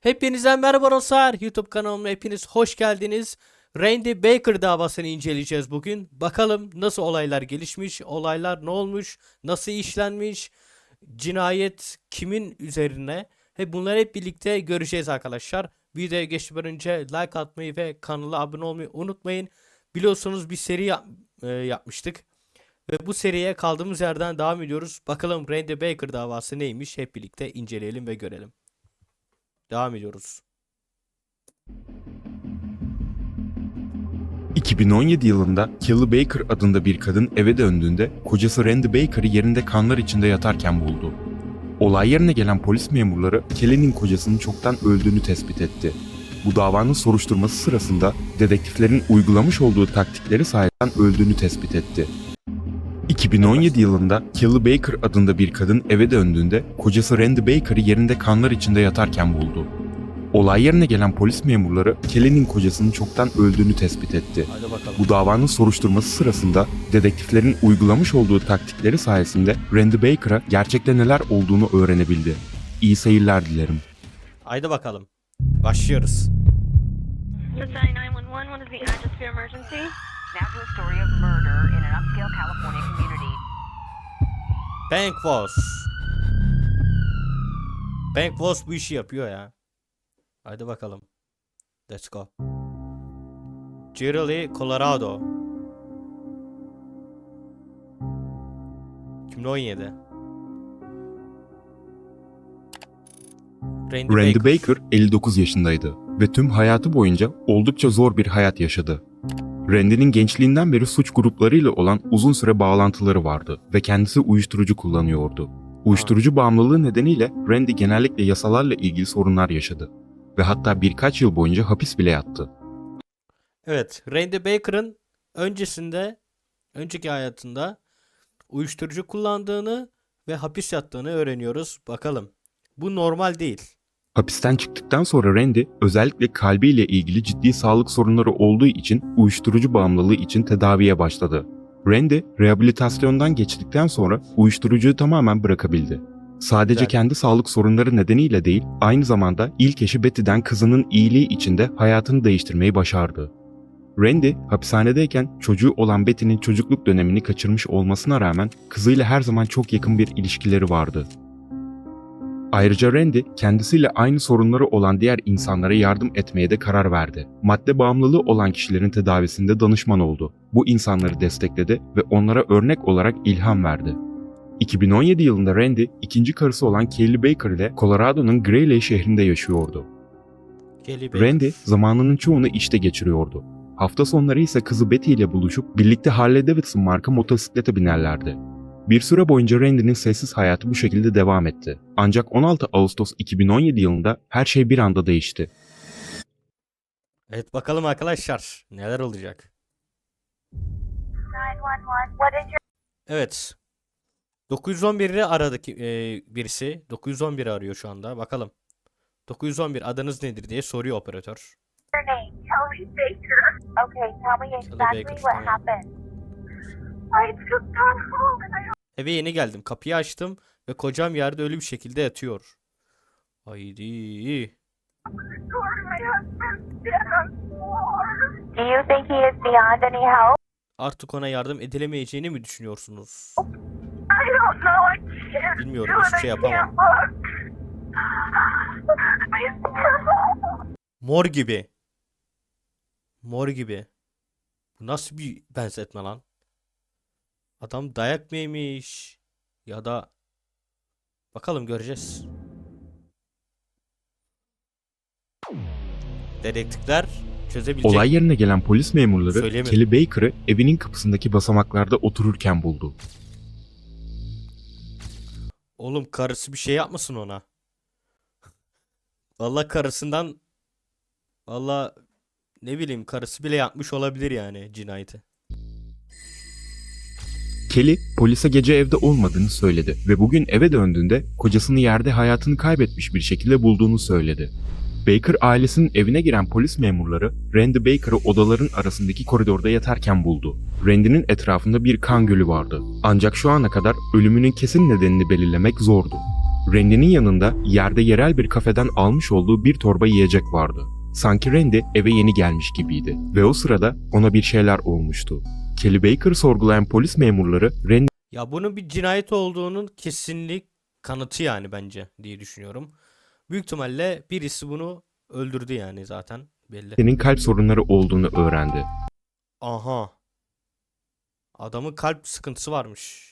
Hepinize merhaba dostlar. YouTube kanalıma hepiniz hoş geldiniz. Randy Baker davasını inceleyeceğiz bugün. Bakalım nasıl olaylar gelişmiş, olaylar ne olmuş, nasıl işlenmiş, cinayet kimin üzerine. Hep bunları hep birlikte göreceğiz arkadaşlar. Videoya geçmeden önce like atmayı ve kanala abone olmayı unutmayın. Biliyorsunuz bir seri yap- e, yapmıştık. Ve bu seriye kaldığımız yerden devam ediyoruz. Bakalım Randy Baker davası neymiş hep birlikte inceleyelim ve görelim. Devam ediyoruz. 2017 yılında Kelly Baker adında bir kadın eve döndüğünde kocası Randy Baker'ı yerinde kanlar içinde yatarken buldu. Olay yerine gelen polis memurları Kelly'nin kocasının çoktan öldüğünü tespit etti. Bu davanın soruşturması sırasında dedektiflerin uygulamış olduğu taktikleri sayesinde öldüğünü tespit etti. 2017 yılında Kelly Baker adında bir kadın eve döndüğünde kocası Randy Baker'ı yerinde kanlar içinde yatarken buldu. Olay yerine gelen polis memurları Kelly'nin kocasının çoktan öldüğünü tespit etti. Bu davanın soruşturması sırasında dedektiflerin uygulamış olduğu taktikleri sayesinde Randy Baker'a gerçekte neler olduğunu öğrenebildi. İyi seyirler dilerim. Haydi bakalım. Başlıyoruz. Society 911, what is the address for your emergency? Now to a story of murder upscale California community. Bank Boss. Bank Boss bu işi yapıyor ya. Haydi bakalım. Let's go. Giroli, Colorado. 2017. Randy, Randy Baker. Baker 59 yaşındaydı ve tüm hayatı boyunca oldukça zor bir hayat yaşadı. Randy'nin gençliğinden beri suç gruplarıyla olan uzun süre bağlantıları vardı ve kendisi uyuşturucu kullanıyordu. Uyuşturucu bağımlılığı nedeniyle Randy genellikle yasalarla ilgili sorunlar yaşadı ve hatta birkaç yıl boyunca hapis bile yattı. Evet, Randy Baker'ın öncesinde, önceki hayatında uyuşturucu kullandığını ve hapis yattığını öğreniyoruz. Bakalım. Bu normal değil. Hapisten çıktıktan sonra Randy özellikle kalbiyle ilgili ciddi sağlık sorunları olduğu için uyuşturucu bağımlılığı için tedaviye başladı. Randy rehabilitasyondan geçtikten sonra uyuşturucuyu tamamen bırakabildi. Sadece kendi sağlık sorunları nedeniyle değil, aynı zamanda ilk eşi Betty'den kızının iyiliği için de hayatını değiştirmeyi başardı. Randy hapishanedeyken çocuğu olan Betty'nin çocukluk dönemini kaçırmış olmasına rağmen kızıyla her zaman çok yakın bir ilişkileri vardı. Ayrıca Randy kendisiyle aynı sorunları olan diğer insanlara yardım etmeye de karar verdi. Madde bağımlılığı olan kişilerin tedavisinde danışman oldu. Bu insanları destekledi ve onlara örnek olarak ilham verdi. 2017 yılında Randy, ikinci karısı olan Kelly Baker ile Colorado'nun Greeley şehrinde yaşıyordu. Randy zamanının çoğunu işte geçiriyordu. Hafta sonları ise kızı Betty ile buluşup birlikte Harley Davidson marka motosiklete binerlerdi. Bir süre boyunca Randy'nin sessiz hayatı bu şekilde devam etti. Ancak 16 Ağustos 2017 yılında her şey bir anda değişti. Evet bakalım arkadaşlar neler olacak. 911, what is your Evet. 911'i aradı ki- e, birisi. 911 arıyor şu anda. Bakalım. 911 adınız nedir diye soruyor operatör. Okay, tell me exactly what happened. I just got home and I Eve yeni geldim. Kapıyı açtım ve kocam yerde ölü bir şekilde yatıyor. Haydi. scored my husband's dead on the floor. Do you think he is beyond any help? Artık ona yardım edilemeyeceğini mi düşünüyorsunuz? Bilmiyorum, hiçbir şey yapamam. Mor gibi. Mor gibi. Bu nasıl bir benzetme lan? Adam dayak mı yemiş? Ya da bakalım göreceğiz. Dedektifler çözebilecek. Olay yerine gelen polis memurları. Kelly Baker'ı evinin kapısındaki basamaklarda otururken buldu. Oğlum karısı bir şey yapmasın ona. Vallahi karısından Vallahi ne bileyim karısı bile yapmış olabilir yani cinayeti. Kelly polise gece evde olmadığını söyledi ve bugün eve döndüğünde kocasını yerde hayatını kaybetmiş bir şekilde bulduğunu söyledi. Baker ailesinin evine giren polis memurları Randy Baker'ı odaların arasındaki koridorda yatarken buldu. Randy'nin etrafında bir kan gölü vardı. Ancak şu ana kadar ölümünün kesin nedenini belirlemek zordu. Randy'nin yanında yerde yerel bir kafeden almış olduğu bir torba yiyecek vardı. Sanki Randy eve yeni gelmiş gibiydi ve o sırada ona bir şeyler olmuştu. Kelly Baker sorgulayan polis memurları Randy Ya bunun bir cinayet olduğunun kesinlik kanıtı yani bence diye düşünüyorum. Büyük ihtimalle birisi bunu öldürdü yani zaten belli. Randy'nin kalp sorunları olduğunu öğrendi. Aha. Adamın kalp sıkıntısı varmış.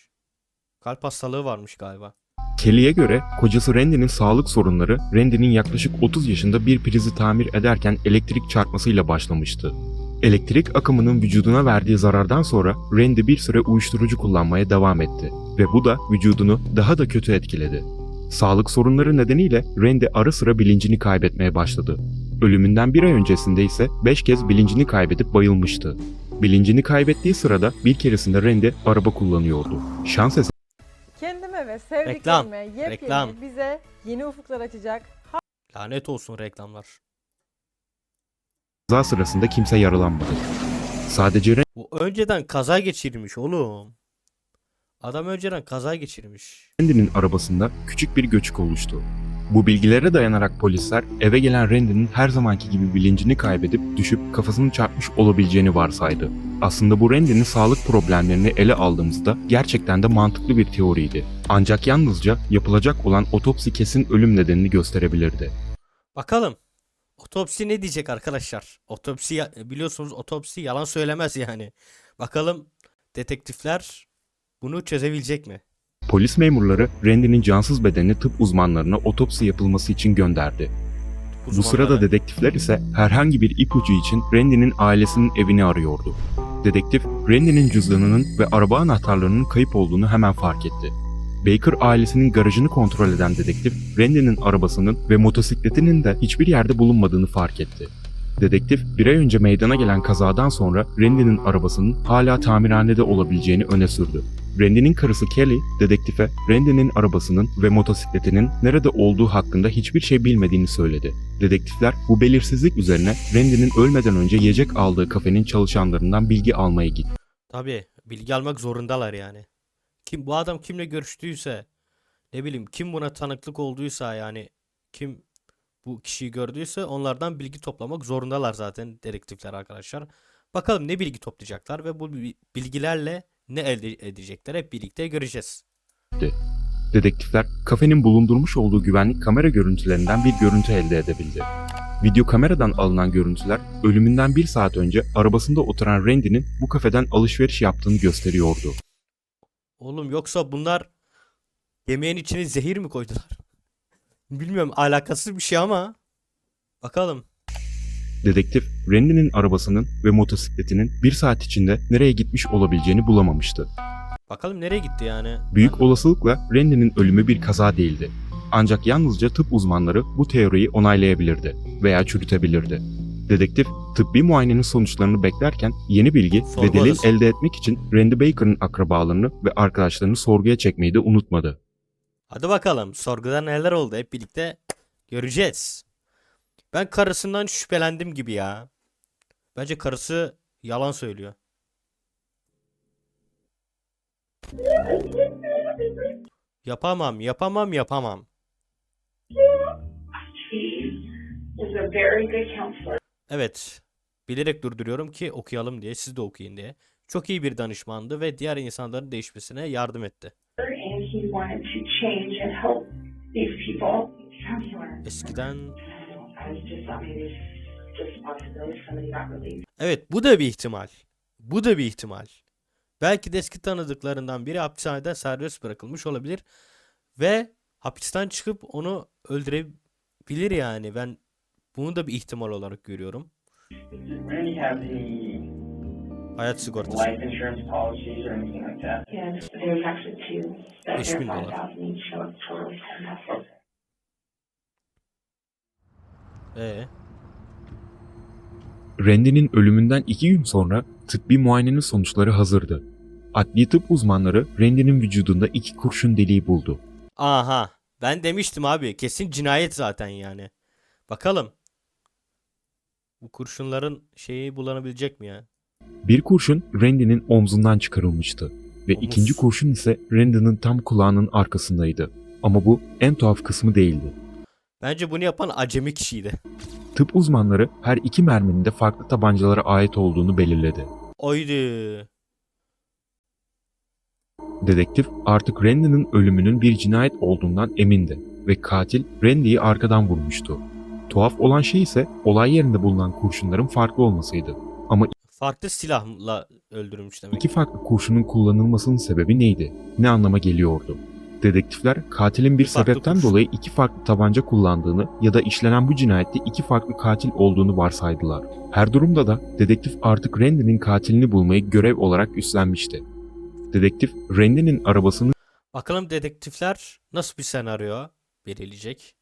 Kalp hastalığı varmış galiba. Kelly'e göre kocası Randy'nin sağlık sorunları Randy'nin yaklaşık 30 yaşında bir prizi tamir ederken elektrik çarpmasıyla başlamıştı. Elektrik akımının vücuduna verdiği zarardan sonra Randy bir süre uyuşturucu kullanmaya devam etti ve bu da vücudunu daha da kötü etkiledi. Sağlık sorunları nedeniyle Randy ara sıra bilincini kaybetmeye başladı. Ölümünden bir ay öncesinde ise 5 kez bilincini kaybedip bayılmıştı. Bilincini kaybettiği sırada bir keresinde Randy araba kullanıyordu. Şans Kendime ve Reklam, sevdiklerime yepyeni reklam. bize yeni ufuklar açacak Lanet olsun reklamlar. Kaza sırasında kimse yaralanmadı. Sadece Bu önceden kaza geçirmiş oğlum. Adam önceden kaza geçirmiş. Randy'nin arabasında küçük bir göçük oluştu. Bu bilgilere dayanarak polisler eve gelen Randy'nin her zamanki gibi bilincini kaybedip düşüp kafasını çarpmış olabileceğini varsaydı. Aslında bu Randy'nin sağlık problemlerini ele aldığımızda gerçekten de mantıklı bir teoriydi. Ancak yalnızca yapılacak olan otopsi kesin ölüm nedenini gösterebilirdi. Bakalım. Otopsi ne diyecek arkadaşlar? Otopsi biliyorsunuz otopsi yalan söylemez yani. Bakalım detektifler bunu çözebilecek mi? Polis memurları Randy'nin cansız bedenini tıp uzmanlarına otopsi yapılması için gönderdi. Bu Uzmanlara. sırada dedektifler ise herhangi bir ipucu için Randy'nin ailesinin evini arıyordu. Dedektif, Randy'nin cüzdanının ve araba anahtarlarının kayıp olduğunu hemen fark etti. Baker ailesinin garajını kontrol eden dedektif, Randy'nin arabasının ve motosikletinin de hiçbir yerde bulunmadığını fark etti. Dedektif, bir ay önce meydana gelen kazadan sonra Randy'nin arabasının hala tamirhanede olabileceğini öne sürdü. Randy'nin karısı Kelly, dedektife Randy'nin arabasının ve motosikletinin nerede olduğu hakkında hiçbir şey bilmediğini söyledi. Dedektifler bu belirsizlik üzerine Randy'nin ölmeden önce yiyecek aldığı kafenin çalışanlarından bilgi almaya gitti. Tabii bilgi almak zorundalar yani. Kim bu adam kimle görüştüyse ne bileyim kim buna tanıklık olduysa yani kim bu kişiyi gördüyse onlardan bilgi toplamak zorundalar zaten dedektifler arkadaşlar. Bakalım ne bilgi toplayacaklar ve bu bi- bilgilerle ne elde edecekler hep birlikte göreceğiz. Dedektifler kafenin bulundurmuş olduğu güvenlik kamera görüntülerinden bir görüntü elde edebildi. Video kameradan alınan görüntüler ölümünden bir saat önce arabasında oturan Randy'nin bu kafeden alışveriş yaptığını gösteriyordu. Oğlum yoksa bunlar yemeğin içine zehir mi koydular? Bilmiyorum alakasız bir şey ama bakalım. Dedektif, Randy'nin arabasının ve motosikletinin bir saat içinde nereye gitmiş olabileceğini bulamamıştı. Bakalım nereye gitti yani? Büyük olasılıkla Randy'nin ölümü bir kaza değildi. Ancak yalnızca tıp uzmanları bu teoriyi onaylayabilirdi veya çürütebilirdi. Dedektif, tıbbi muayenenin sonuçlarını beklerken yeni bilgi Sorgu ve delil elde etmek için Randy Baker'ın akrabalarını ve arkadaşlarını sorguya çekmeyi de unutmadı. Hadi bakalım sorguda neler oldu hep birlikte göreceğiz. Ben karısından şüphelendim gibi ya. Bence karısı yalan söylüyor. Yapamam, yapamam, yapamam. Evet. Bilerek durduruyorum ki okuyalım diye, siz de okuyun diye. Çok iyi bir danışmandı ve diğer insanların değişmesine yardım etti. Eskiden. Evet bu da bir ihtimal. Bu da bir ihtimal. Belki de eski tanıdıklarından biri hapishaneden serbest bırakılmış olabilir ve hapisten çıkıp onu öldürebilir yani. Ben bunu da bir ihtimal olarak görüyorum. Hayat sigortası. life insurance policies or anything like that? Yes, there's actually two. That Beş they're bin dolar. 5000 each, so it's totally 10000 Ee, Randy'nin ölümünden iki gün sonra tıbbi muayenenin sonuçları hazırdı. Adli tıp uzmanları Randy'nin vücudunda iki kurşun deliği buldu. aha. Ben demiştim abi. Kesin cinayet zaten yani. Bakalım. Bu kurşunların şeyi bulanabilecek mi ya? Bir kurşun Randy'nin omzundan çıkarılmıştı ve Omuz. ikinci kurşun ise Randy'nin tam kulağının arkasındaydı. Ama bu en tuhaf kısmı değildi. Bence bunu yapan acemi kişiydi. Tıp uzmanları her iki merminin de farklı tabancalara ait olduğunu belirledi. Oydu. Dedektif artık Randy'nin ölümünün bir cinayet olduğundan emindi ve katil Randy'yi arkadan vurmuştu. Tuhaf olan şey ise olay yerinde bulunan kurşunların farklı olmasıydı. Farklı silahla öldürülmüş demek. İki farklı kurşunun kullanılmasının sebebi neydi? Ne anlama geliyordu? Dedektifler katilin bir farklı sebepten kurşun. dolayı iki farklı tabanca kullandığını ya da işlenen bu cinayette iki farklı katil olduğunu varsaydılar. Her durumda da dedektif artık Randy'nin katilini bulmayı görev olarak üstlenmişti. Dedektif Randy'nin arabasını Bakalım dedektifler nasıl bir senaryo belirleyecek.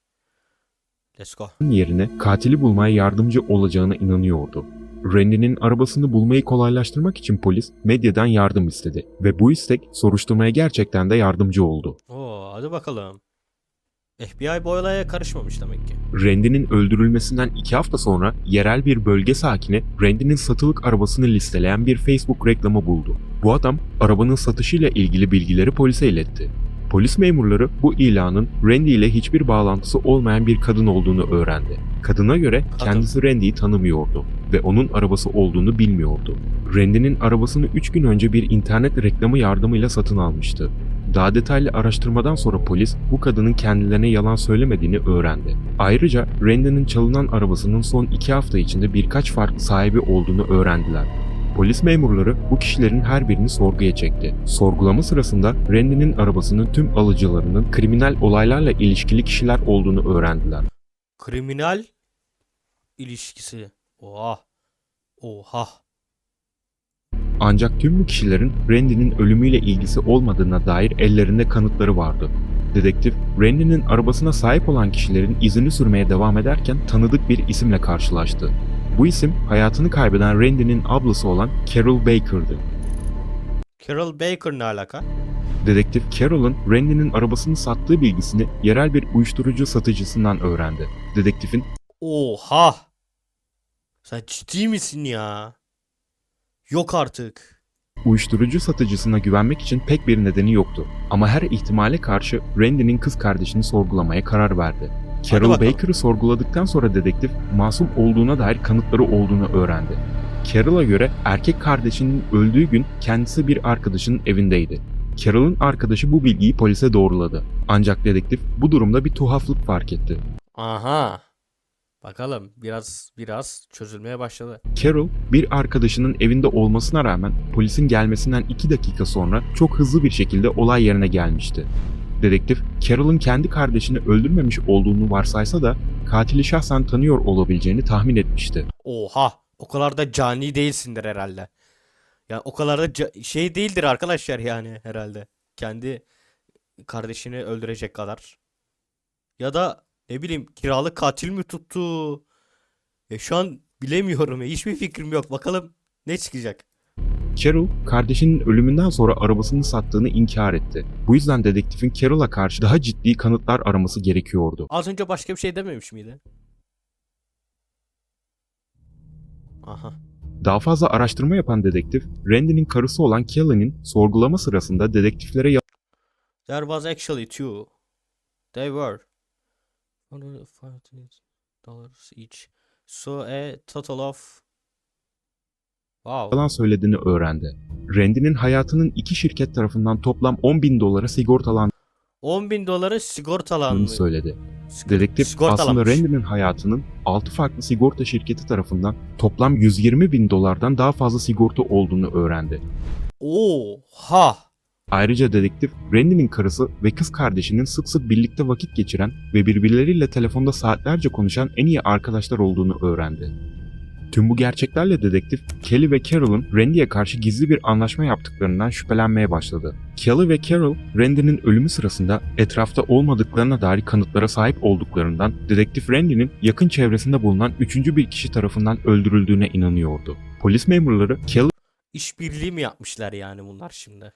Let's go. yerine katili bulmaya yardımcı olacağına inanıyordu. Randy'nin arabasını bulmayı kolaylaştırmak için polis medyadan yardım istedi ve bu istek soruşturmaya gerçekten de yardımcı oldu. Oo, hadi bakalım. FBI bu olaya karışmamış demek ki. Randy'nin öldürülmesinden iki hafta sonra yerel bir bölge sakini Randy'nin satılık arabasını listeleyen bir Facebook reklamı buldu. Bu adam arabanın satışıyla ilgili bilgileri polise iletti. Polis memurları bu ilanın Randy ile hiçbir bağlantısı olmayan bir kadın olduğunu öğrendi. Kadına göre kendisi Randy'yi tanımıyordu ve onun arabası olduğunu bilmiyordu. Randy'nin arabasını 3 gün önce bir internet reklamı yardımıyla satın almıştı. Daha detaylı araştırmadan sonra polis bu kadının kendilerine yalan söylemediğini öğrendi. Ayrıca Randy'nin çalınan arabasının son iki hafta içinde birkaç farklı sahibi olduğunu öğrendiler. Polis memurları bu kişilerin her birini sorguya çekti. Sorgulama sırasında Randy'nin arabasının tüm alıcılarının kriminal olaylarla ilişkili kişiler olduğunu öğrendiler. Kriminal ilişkisi. Oha. Oha. Ancak tüm bu kişilerin Randy'nin ölümüyle ilgisi olmadığına dair ellerinde kanıtları vardı. Dedektif, Randy'nin arabasına sahip olan kişilerin izini sürmeye devam ederken tanıdık bir isimle karşılaştı. Bu isim hayatını kaybeden Randy'nin ablası olan Carol Baker'dı. Carol Baker ne alaka? Dedektif Carol'ın Randy'nin arabasını sattığı bilgisini yerel bir uyuşturucu satıcısından öğrendi. Dedektifin Oha. Sen ciddi misin ya? Yok artık. uyuşturucu satıcısına güvenmek için pek bir nedeni yoktu. Ama her ihtimale karşı Randy'nin kız kardeşini sorgulamaya karar verdi. Carol bakalım. Baker'ı sorguladıktan sonra dedektif masum olduğuna dair kanıtları olduğunu öğrendi. Carol'a göre erkek kardeşinin öldüğü gün kendisi bir arkadaşının evindeydi. Carol'ın arkadaşı bu bilgiyi polise doğruladı. Ancak dedektif bu durumda bir tuhaflık fark etti. Aha. Bakalım biraz biraz çözülmeye başladı. Carol bir arkadaşının evinde olmasına rağmen polisin gelmesinden 2 dakika sonra çok hızlı bir şekilde olay yerine gelmişti. Dedektif, Carol'ın kendi kardeşini öldürmemiş olduğunu varsaysa da katili şahsen tanıyor olabileceğini tahmin etmişti. Oha. O kadar da cani değilsindir herhalde. Yani o kadar da şey değildir arkadaşlar yani herhalde. Kendi kardeşini öldürecek kadar. Ya da ne bileyim kiralık katil mi tuttu? Ya şu an bilemiyorum ya. Hiçbir fikrim yok. Bakalım ne çıkacak. Carol, kardeşinin ölümünden sonra arabasını sattığını inkar etti. Bu yüzden dedektifin Carol'a karşı daha ciddi kanıtlar araması gerekiyordu. Az önce başka bir şey dememiş miydi? Aha. Daha fazla araştırma yapan dedektif, Randy'nin karısı olan Kelly'nin sorgulama sırasında dedektiflere There was actually two. They were. dollars each. So a total of Wow. yalan söylediğini öğrendi. Randy'nin hayatının iki şirket tarafından toplam 10 bin dolara sigortalandığını 10 bin doları sigortalanmış. söyledi. Sig- Dedektif aslında. Randy'nin hayatının 6 farklı sigorta şirketi tarafından toplam 120 bin dolardan daha fazla sigorta olduğunu öğrendi. Oha. Ayrıca dedektif, Randy'nin karısı ve kız kardeşinin sık sık birlikte vakit geçiren ve birbirleriyle telefonda saatlerce konuşan en iyi arkadaşlar olduğunu öğrendi. Tüm bu gerçeklerle dedektif, Kelly ve Carol'ın Randy'ye karşı gizli bir anlaşma yaptıklarından şüphelenmeye başladı. Kelly ve Carol, Randy'nin ölümü sırasında etrafta olmadıklarına dair kanıtlara sahip olduklarından dedektif Randy'nin yakın çevresinde bulunan üçüncü bir kişi tarafından öldürüldüğüne inanıyordu. Polis memurları Kelly İşbirliği mi yapmışlar yani bunlar şimdi?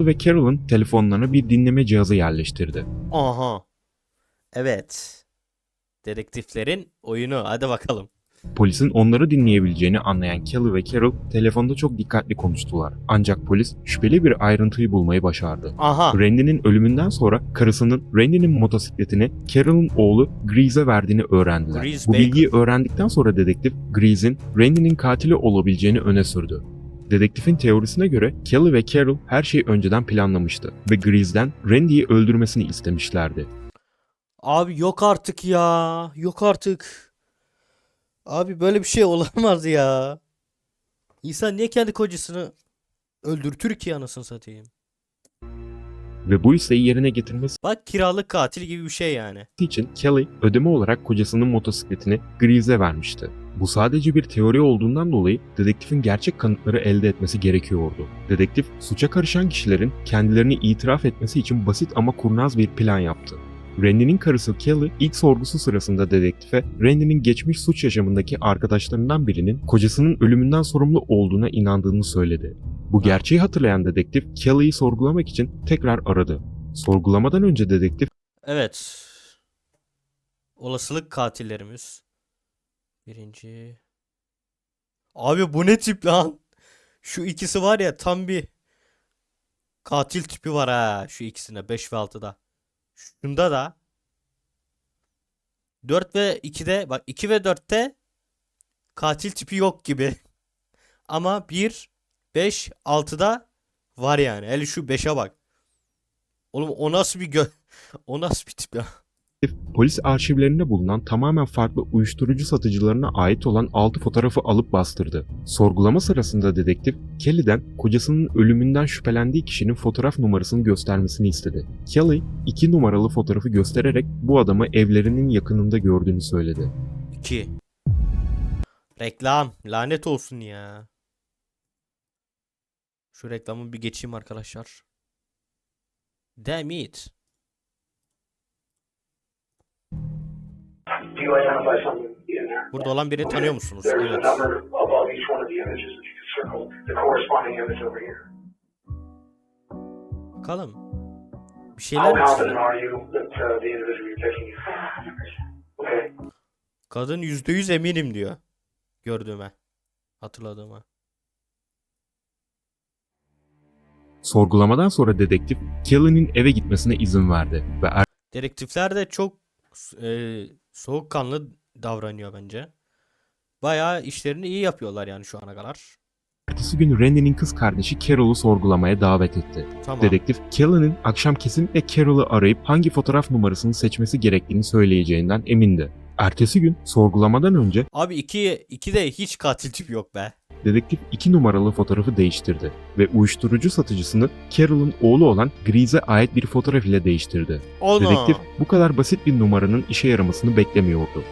ve Carol'ın telefonlarına bir dinleme cihazı yerleştirdi. Aha. Evet. Dedektiflerin oyunu. Hadi bakalım. Polisin onları dinleyebileceğini anlayan Kelly ve Carol telefonda çok dikkatli konuştular. Ancak polis şüpheli bir ayrıntıyı bulmayı başardı. Aha. Randy'nin ölümünden sonra karısının Randy'nin motosikletini Carol'ın oğlu Grease'e verdiğini öğrendiler. Grease Bu Baker. bilgiyi öğrendikten sonra dedektif Grease'in Randy'nin katili olabileceğini öne sürdü. Dedektifin teorisine göre Kelly ve Carol her şeyi önceden planlamıştı ve Grease'den Randy'yi öldürmesini istemişlerdi. Abi yok artık ya. Yok artık. Abi böyle bir şey olamaz ya. İnsan niye kendi kocasını öldürtür ki anasını satayım. Ve bu isteği yerine getirmesi Bak kiralık katil gibi bir şey yani. için Kelly ödeme olarak kocasının motosikletini Grease'e vermişti. Bu sadece bir teori olduğundan dolayı dedektifin gerçek kanıtları elde etmesi gerekiyordu. Dedektif, suça karışan kişilerin kendilerini itiraf etmesi için basit ama kurnaz bir plan yaptı. Randy'nin karısı Kelly ilk sorgusu sırasında dedektife Randy'nin geçmiş suç yaşamındaki arkadaşlarından birinin kocasının ölümünden sorumlu olduğuna inandığını söyledi. Bu gerçeği hatırlayan dedektif Kelly'yi sorgulamak için tekrar aradı. Sorgulamadan önce dedektif Evet. Olasılık katillerimiz. Birinci. Abi bu ne tip lan? Şu ikisi var ya tam bir katil tipi var ha şu ikisinde 5 ve 6'da. Şunda da 4 ve 2'de bak 2 ve 4'te katil tipi yok gibi. Ama 1 5 6'da var yani. Hele şu 5'e bak. Oğlum o nasıl bir gö o nasıl bir tip ya? Polis arşivlerinde bulunan tamamen farklı uyuşturucu satıcılarına ait olan 6 fotoğrafı alıp bastırdı. Sorgulama sırasında dedektif Kelly'den kocasının ölümünden şüphelendiği kişinin fotoğraf numarasını göstermesini istedi. Kelly, 2 numaralı fotoğrafı göstererek bu adamı evlerinin yakınında gördüğünü söyledi. 2. Reklam. Lanet olsun ya. Şu reklamı bir geçeyim arkadaşlar. Damn it. Burada olan birini tanıyor musunuz? There's a Evet. number above each one of the images that you can circle the corresponding image over here. Bakalım. Bir How şeyler mi confident çiziyor? are you that uh? Okay. Kadın %100 eminim diyor. Gördüğüme. Hatırladığıma. Sorgulamadan sonra dedektif Kelly'nin eve gitmesine izin verdi ve Dedektifler de çok e, soğukkanlı davranıyor bence. Bayağı işlerini iyi yapıyorlar yani şu ana kadar. ertesi gün Randy'nin kız kardeşi Carol'u sorgulamaya davet etti. Tamam. Dedektif Kelly'nin akşam kesinlikle Carol'ı arayıp hangi fotoğraf numarasını seçmesi gerektiğini söyleyeceğinden emindi. Ertesi gün sorgulamadan önce Abi 2 2 de hiç katil tip yok be. Dedektif iki numaralı fotoğrafı değiştirdi ve uyuşturucu satıcısını Carol'ın oğlu olan Grease'e ait bir fotoğraf ile değiştirdi. Ona. Dedektif bu kadar basit bir numaranın işe yaramasını beklemiyordu.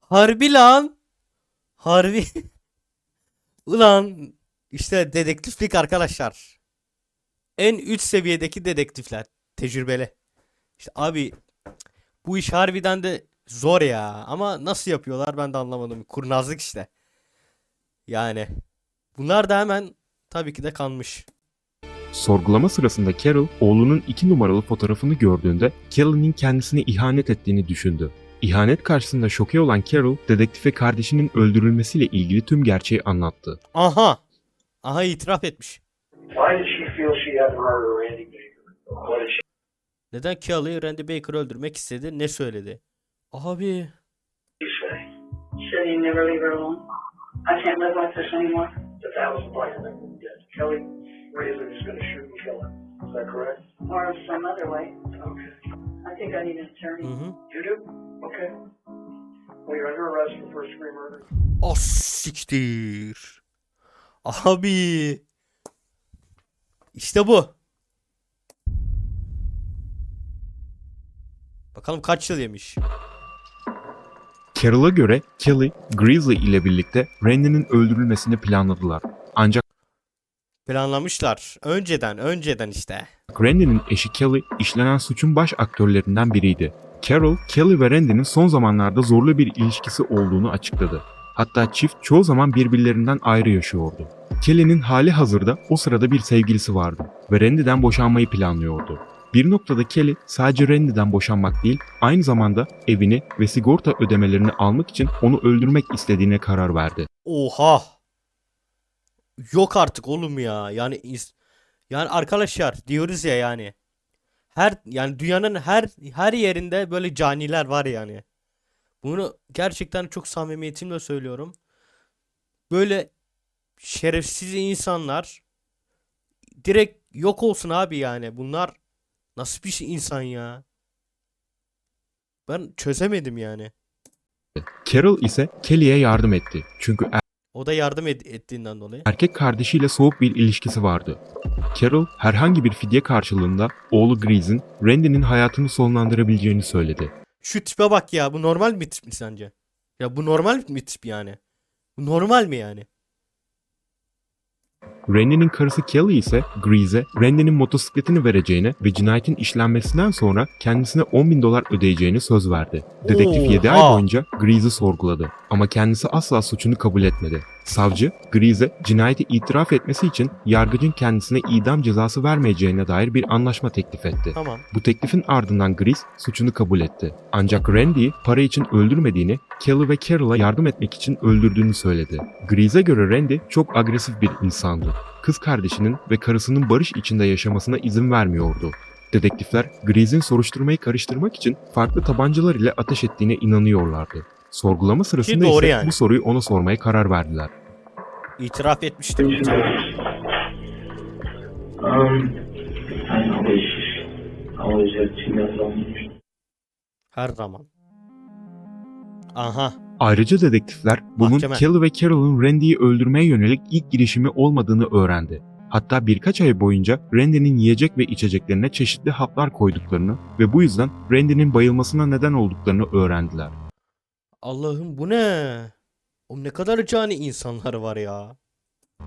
Harbi lan. Harbi. Ulan işte dedektiflik arkadaşlar. En üst seviyedeki dedektifler. Tecrübeli. İşte abi bu iş harbiden de zor ya. Ama nasıl yapıyorlar ben de anlamadım. Kurnazlık işte. Yani. Bunlar da hemen tabii ki de kanmış. Sorgulama sırasında Carol, oğlunun iki numaralı fotoğrafını gördüğünde Kelly'nin kendisine ihanet ettiğini düşündü. İhanet karşısında şoke olan Carol, dedektife kardeşinin öldürülmesiyle ilgili tüm gerçeği anlattı. Aha. Aha itiraf etmiş. Baker? Neden Kelly Randy Baker'ı öldürmek istedi? Ne söyledi? Abi. I can't live like this anymore. That that was the plan that we did. Kelly Razor is going to shoot and kill him. Is that correct? Or some other way. Okay. I think I need an attorney. Hı. You do? Okay. Well, you're under arrest for first degree murder. Ah siktir. Abi. İşte bu. Bakalım kaç yıl yemiş. Carol'a göre Kelly, Grizzly ile birlikte Randy'nin öldürülmesini planladılar. Ancak Planlamışlar. Önceden, önceden işte. Randy'nin eşi Kelly işlenen suçun baş aktörlerinden biriydi. Carol, Kelly ve Randy'nin son zamanlarda zorlu bir ilişkisi olduğunu açıkladı. Hatta çift çoğu zaman birbirlerinden ayrı yaşıyordu. Kelly'nin hali hazırda o sırada bir sevgilisi vardı ve Randy'den boşanmayı planlıyordu. Bir noktada Kelly sadece Randy'den boşanmak değil, aynı zamanda evini ve sigorta ödemelerini almak için onu öldürmek istediğine karar verdi. Oha. Yok artık oğlum ya. Yani yani arkadaşlar diyoruz ya yani. Her yani dünyanın her her yerinde böyle caniler var yani. Bunu gerçekten çok samimiyetimle söylüyorum. Böyle şerefsiz insanlar direkt yok olsun abi yani. Bunlar nasıl bir şey insan ya? Ben çözemedim yani. Carol ise Kelly'ye yardım etti. Çünkü O da yardım ed- ettiğinden dolayı. erkek kardeşiyle soğuk bir ilişkisi vardı. Carol herhangi bir fidye karşılığında oğlu Grease'in Randy'nin hayatını sonlandırabileceğini söyledi. Şu tipe bak ya. Bu normal bir tip mi sence? Ya bu normal bir tip yani. Bu normal mi yani? Randy'nin karısı Kelly ise Grease'e Randy'nin motosikletini vereceğine ve cinayetin işlenmesinden sonra kendisine 10 bin dolar ödeyeceğini söz verdi. Dedektif 7 ay boyunca Grease'i sorguladı ama kendisi asla suçunu kabul etmedi. Savcı, Grease'e cinayeti itiraf etmesi için yargıcın kendisine idam cezası vermeyeceğine dair bir anlaşma teklif etti. Tamam. Bu teklifin ardından Grease suçunu kabul etti. Ancak Randy'yi para için öldürmediğini, Kelly ve Carol'a yardım etmek için öldürdüğünü söyledi. Grease'e göre Randy çok agresif bir insandı. Kız kardeşinin ve karısının barış içinde yaşamasına izin vermiyordu. Dedektifler Grease'in soruşturmayı karıştırmak için farklı tabancalar ile ateş ettiğine inanıyorlardı. Sorgulama sırasında doğru ise yani. bu soruyu ona sormaya karar verdiler. İtiraf. Um, had two methodologies. Her zaman. Aha. Ayrıca dedektifler bunun Mahkeme. Kelly ve Carol'ın Randy'yi öldürmeye yönelik ilk girişimi olmadığını öğrendi. Hatta birkaç ay boyunca Randy'nin yiyecek ve içeceklerine çeşitli haplar koyduklarını ve bu yüzden Randy'nin bayılmasına neden olduklarını öğrendiler. Allah'ım bu ne? O ne kadar cani insanlar var ya.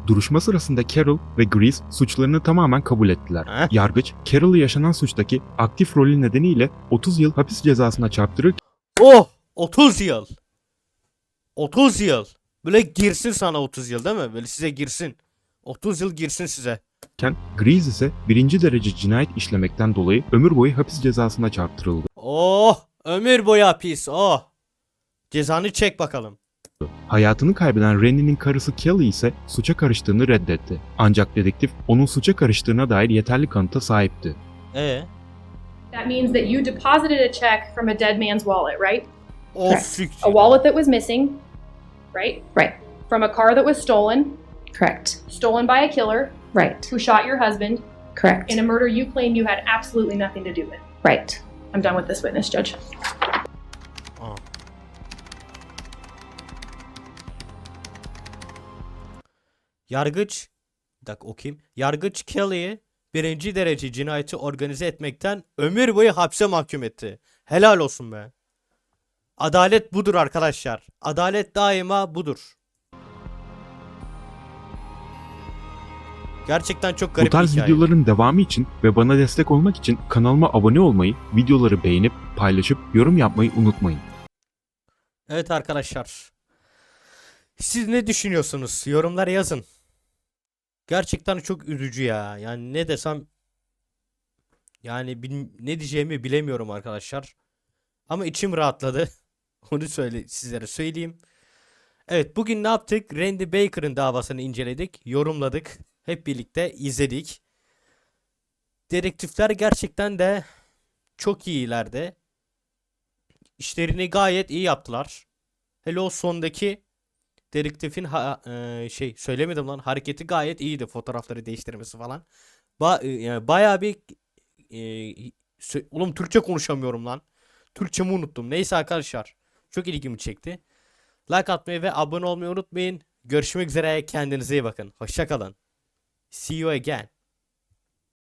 Duruşma sırasında Carol ve Grease suçlarını tamamen kabul ettiler. Heh. Yargıç, Carol'ı yaşanan suçtaki aktif rolü nedeniyle 30 yıl hapis cezasına çarptırırken Oh! 30 yıl. 30 yıl. Böyle girsin sana 30 yıl değil mi? Böyle size girsin. 30 yıl girsin size. Grease ise birinci derece cinayet işlemekten dolayı ömür boyu hapis cezasına çarptırıldı. Oh! Ömür boyu hapis. Oh! Cezanı çek bakalım. Hayatını kaybeden Randy'nin karısı Kelly ise suça karıştığını reddetti. Ancak dedektif onun suça karıştığına dair yeterli kanıta sahipti. E That means that you deposited a check from a dead man's wallet, right? Of Correct. A wallet that was missing, right? Right. From a car that was stolen, Correct. stolen by a killer Right. who shot your husband Correct. in a murder you claim you had absolutely nothing to do with. Right. I'm done with this witness, Judge. Aa. Yargıç bir dakika okuyayım. Yargıç Kelly'yi birinci derece cinayeti organize etmekten ömür boyu hapse mahkum etti. Helal olsun be. Adalet budur arkadaşlar. Adalet daima budur. Gerçekten çok garip Bu tarz hikaye. videoların devamı için ve bana destek olmak için kanalıma abone olmayı, videoları beğenip, paylaşıp, yorum yapmayı unutmayın. Evet arkadaşlar. Siz ne düşünüyorsunuz? Yorumlara yazın. Gerçekten çok üzücü ya. Yani ne desem yani ne diyeceğimi bilemiyorum arkadaşlar. Ama içim rahatladı. Onu söyle sizlere söyleyeyim. Evet bugün ne yaptık? Randy Baker'ın davasını inceledik, yorumladık. Hep birlikte izledik. Dedektifler gerçekten de çok iyilerdi. İşlerini gayet iyi yaptılar. Hele o sondaki dedektifin ha- e, şey söylemedim lan hareketi gayet iyiydi fotoğrafları değiştirmesi falan. Ba e, bayağı bir e, oğlum Türkçe konuşamıyorum lan. Türkçemi unuttum. Neyse arkadaşlar. Çok ilgimi çekti. Like atmayı ve abone olmayı unutmayın. Görüşmek üzere. Kendinize iyi bakın. Hoşça kalın. See you again.